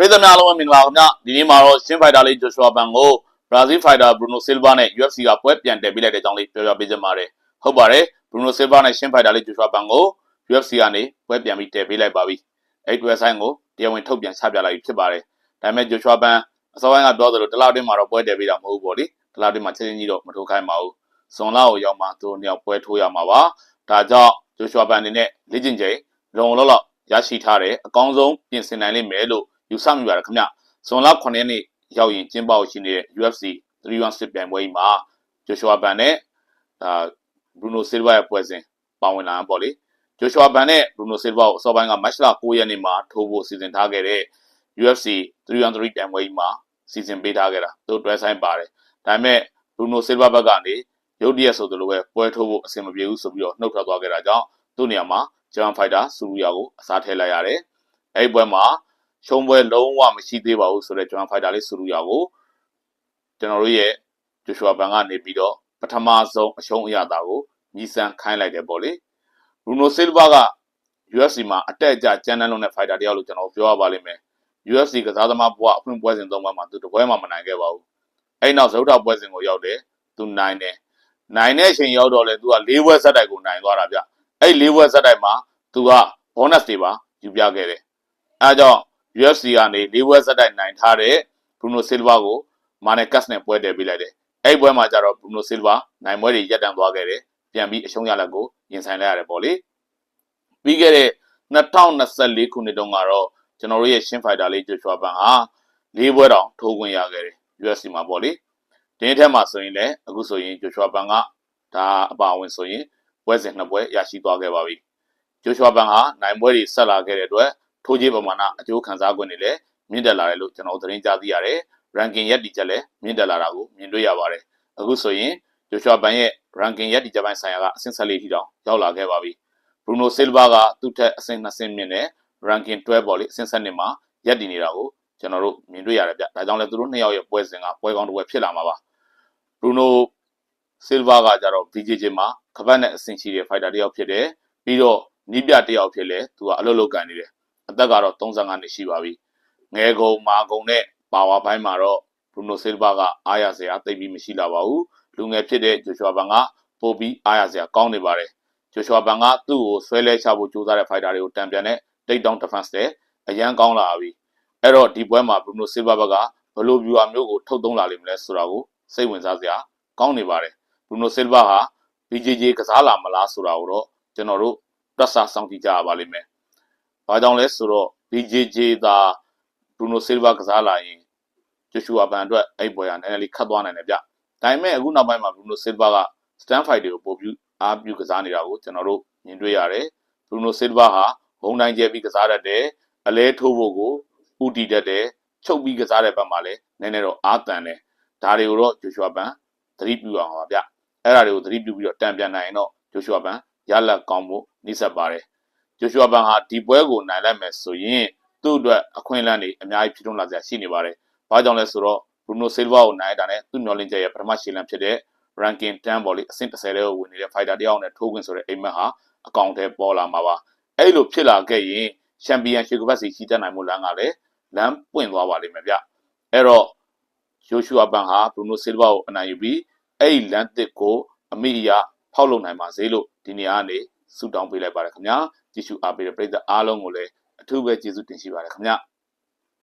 ပြည်သူများအားလုံးပဲမင်္ဂလာပါခင်ဗျဒီနေ့မှာတော့ရှင်းဖိုက်တာလေးဂျိုရှွာပန်ကိုဘရာဇီးဖိုက်တာဘရူနိုဆီလ်ဗာနဲ့ UFC ကပွဲပြန်တက်ပေးလိုက်တဲ့အကြောင်းလေးပြောပြပေးချင်ပါတယ်ဟုတ်ပါတယ်ဘရူနိုဆီလ်ဗာနဲ့ရှင်းဖိုက်တာလေးဂျိုရှွာပန်ကို UFC ကနေပွဲပြန်ပြီးတက်ပေးလိုက်ပါပြီအဲ့ဒီဝက်ဆိုင်ကိုတရားဝင်ထုတ်ပြန်ချပြလိုက်ပြီဖြစ်ပါတယ်ဒါပေမဲ့ဂျိုရှွာပန်အစောပိုင်းကပြောသလိုတလားတင်းမှာတော့ပွဲတက်ပေးတာမဟုတ်ဘူးပေါ့လေတလားတင်းမှာချက်ချင်းကြီးတော့မထိုးခိုင်းပါဘူးဇွန်လကိုရောက်မှသူတို့နှစ်ယောက်ပွဲထိုးရမှာပါဒါကြောင့်ဂျိုရှွာပန်အနေနဲ့လေ့ကျင့်ချိန်လုံလောက်လောက်ရရှိထားတယ်အကောင်းဆုံးပြင်ဆင်နိုင်လိမ့်မယ်လို့ ယူဆမိပါတယ်ခင်ဗျဇွန်လ9ရက်နေ့ရောက်ရင်ကျင်းပဖို့ရှိနေတဲ့ UFC 316ပြိုင်ပွဲကြီးမှာဂျိုရှွာဘန်နဲ့ဒါဘရူနိုဆီလ်ဗာရဲ့ပွဲစဉ်ပါဝင်လာတာပေါ့လေဂျိုရှွာဘန်နဲ့ဘရူနိုဆီလ်ဗာကိုအစောပိုင်းကမတ်လ9ရက်နေ့မှာထိုးဖို့စီစဉ်ထားခဲ့တဲ့ UFC 313ပြိုင်ပွဲကြီးမှာစီစဉ်ပေးထားခဲ့တာသူတို့တွဲဆိုင်ပါတယ်ဒါပေမဲ့ဘရူနိုဆီလ်ဗာဘက်ကနေရုတ်တရက်ဆိုသလိုပဲပွဲထိုးဖို့အဆင်မပြေဘူးဆိုပြီးတော့နှုတ်ထွက်သွားခဲ့တာကြောင့်သူ့နေရာမှာဂျွန်ဖိုက်တာစူရူယာကိုအစားထည့်လိုက်ရတယ်အဲ့ဒီပွဲမှာ ရှုံးပွဲလုံးဝမရှိသေးပါဘူးဆိုတော့ဂျွန်ဖိုက်တာလေးစူရူယာကိုကျွန်တော်တို့ရဲ့ဂျိုရှွာဘန်ကနေပြီးတော့ပထမဆုံးအရှုံးအရသာကိုညီစံခိုင်းလိုက်တယ်ပေါ့လေဘရူနိုဆီလ်ဗာက UFC မှာအတက်အကျကျန်းတန်းလုံးတဲ့ဖိုက်တာတယောက်လို့ကျွန်တော်ပြောရပါလိမ့်မယ် UFC ကစားသမားဘဝအဖွင့်ပွဲစဉ်သုံးပွဲမှာသူတပွဲမှမနိုင်ခဲ့ပါဘူးအဲ့နောက်ဇုတ်တော်ပွဲစဉ်ကိုရောက်တယ်သူနိုင်တယ်နိုင်တဲ့အချိန်ရောက်တော့လေသူက၄ဘွဲဆက်တိုက်ကိုနိုင်သွားတာဗျအဲ့၄ဘွဲဆက်တိုက်မှာသူက bonus တွေပါယူပြခဲ့တယ်အဲဒါကြောင့် UFC ကနေ၄ဘွဲဆက်တိုက်နိုင်ထားတဲ့ Bruno Silva ကိုမာနယ်ကတ်နဲ့ပွဲတည်ပေးလိုက်တယ်အဲ့ဒီပွဲမှာကျတော့ Bruno Silva နိုင်ပွဲတွေရပ်တန့်သွားခဲ့တယ်ပြန်ပြီးအရှုံးရလက်ကိုရင်ဆိုင်လိုက်ရတယ်ပေါ့လေပြီးခဲ့တဲ့2024ခုနှစ်တုန်းကတော့ကျွန်တော်တို့ရဲ့ရှင်းဖိုက်တာလေးဂျိုရှွာဘန်ဟာ၄ဘွဲတောင်ထိုးခွင့်ရခဲ့တယ် UFC မှာပေါ့လေဒီနေ့ထက်မှာဆိုရင်လည်းအခုဆိုရင်ဂျိုရှွာဘန်ကဒါအပါအဝင်ဆိုရင်ပွဲစဉ်နှစ်ပွဲရရှိသွားခဲ့ပါပြီဂျိုရှွာဘန်ဟာနိုင်ပွဲတွေဆက်လာခဲ့တဲ့အတွက် ထိုးကြီးပမာဏအကျိုးခံစား권တွေလည်းမြင့်တက်လာတယ်လို့ကျွန်တော်သတင်းကြားသိရတယ် ranking ရက်ဒီချက်လည်းမြင့်တက်လာတာကိုမြင်တွေ့ရပါတယ်အခုဆိုရင်ဂျိုရှွာဘန်ရဲ့ ranking ရက်ဒီချက်ပိုင်းဆိုင်ရာကအဆင့်14ထိတောင်ရောက်လာခဲ့ပါပြီဘရူနိုဆီလ်ဗာကသူ့ထက်အဆင့်2ဆင့်မြင့်တဲ့ ranking 12ပေါ့လေအဆင့်7မှာရက်တည်နေတာကိုကျွန်တော်တို့မြင်တွေ့ရတယ်ဗျဒါကြောင့်လည်းသူတို့နှစ်ယောက်ရဲ့ပွဲစဉ်ကပွဲကောင်းတစ်ပွဲဖြစ်လာမှာပါဘရူနိုဆီလ်ဗာကကြတော့ BJJ မှာကပတ်နဲ့အဆင့်ရှိတဲ့ fighter တစ်ယောက်ဖြစ်တယ်ပြီးတော့နီးပြတစ်ယောက်ဖြစ်လဲသူကအလုပ်လုပ်ကန်နေတယ် အသက်ကတော့35နှစ်ရှိပါပြီငယ်ကုံမာကုံနဲ့ပါဝါပိုင်းမှာတော့ဘရူနိုဆီလ်ဗာကအားရစရာသိပ်ပြီးမရှိလာပါဘူးလူငယ်ဖြစ်တဲ့ဂျိုရှွာဘန်ကပို့ပြီးအားရစရာကောင်းနေပါတယ်ဂျိုရှွာဘန်ကသူ့ကိုဆွဲလဲချဖို့ကြိုးစားတဲ့ fighter တွေကိုတံပြန်တဲ့ take down defense နဲ့အရန်ကောင်းလာပြီအဲ့တော့ဒီပွဲမှာဘရူနိုဆီလ်ဗာဘက်ကဘယ်လို viewer မျိုးကိုထုတ်သုံးလာလိမ့်မလဲဆိုတာကိုစိတ်ဝင်စားစရာကောင်းနေပါတယ်ဘရူနိုဆီလ်ဗာဟာ BJJ ကစားလာမလားဆိုတာကိုတော့ကျွန်တော်တို့တွက်ဆစောင့်ကြည့်ကြရပါလိမ့်မယ်။ ဘာကြောင့်လဲဆိုတော့ BJJ သာဘရူနိုဆီလ်ဗာကစားလာရင်ဂျိုရှူအာဘန်အတွက်အဲ့ပွဲကနည်းနည်းလေးခတ်သွားနိုင်တယ်ဗျ။ဒါပေမဲ့အခုနောက်ပိုင်းမှာဘရူနိုဆီလ်ဗာက stand fight တွေကိုပို့ပြီးအားပြုကစားနေတာကိုကျွန်တော်တို့မြင်တွေ့ရတယ်။ဘရူနိုဆီလ်ဗာဟာဘုံတိုင်းကျဲပြီးကစားတတ်တယ်။အလဲထိုးဖို့ကိုဥတီတတ်တယ်။ချုပ်ပြီးကစားတဲ့ဘက်မှာလည်းနည်းနည်းတော့အားတန်တယ်။ဒါတွေကိုတော့ဂျိုရှူအာဘန်သတိပြုအောင်ပါဗျ။အဲ့ဒါတွေကိုသတိပြုပြီးတော့တံပြန်နိုင်ရင်တော့ဂျိုရှူအာဘန်ရလက်ကောင်းဖို့နှိစက်ပါတယ် ဂျိုရှူအာဘန်ဟာဒီပွဲကိုနိုင်လိုက်မယ်ဆိုရင်သူ့အတွက်အခွင့်အလမ်းတွေအများကြီးဖြစ်ထွန်းလာစရာရှိနေပါတယ်။ဘာကြောင့်လဲဆိုတော့ဘရူနိုဆီလ်ဗာကိုနိုင်တာနဲ့သူ့မျော်လင့်ချက်ရဲ့ပထမရှီလန်ဖြစ်တဲ့ ranking 10ပေါ့လေအဆင့်30တဲ့ကိုဝင်နေတဲ့ fighter တယောက်နဲ့ထိုးခွင့်ဆိုတဲ့အိမ်မက်ဟာအကောင့်ထဲပေါ်လာမှာပါ။အဲ့လိုဖြစ်လာခဲ့ရင်ချန်ပီယံရှီကပတ်စီရှိတတ်နိုင်မှုလမ်းကလည်းလမ်းပွင့်သွားပါလိမ့်မယ်ဗျ။အဲ့တော့ဂျိုရှူအာဘန်ဟာဘရူနိုဆီလ်ဗာကိုအနိုင်ယူပြီးအဲ့ဒီလမ်းတစ်ကိုအမိအယဖောက်လုပ်နိုင်ပါစေလို့ဒီနေရာကနေ ဆုတောင်းပေးလိုက်ပါတယ်ခင်ဗျာကြည့်ရှုအားပေးတဲ့ပရိသတ်အားလုံးကိုလည်းအထူးပဲကျေးဇူးတင်ရှိပါတယ်ခင်ဗျာ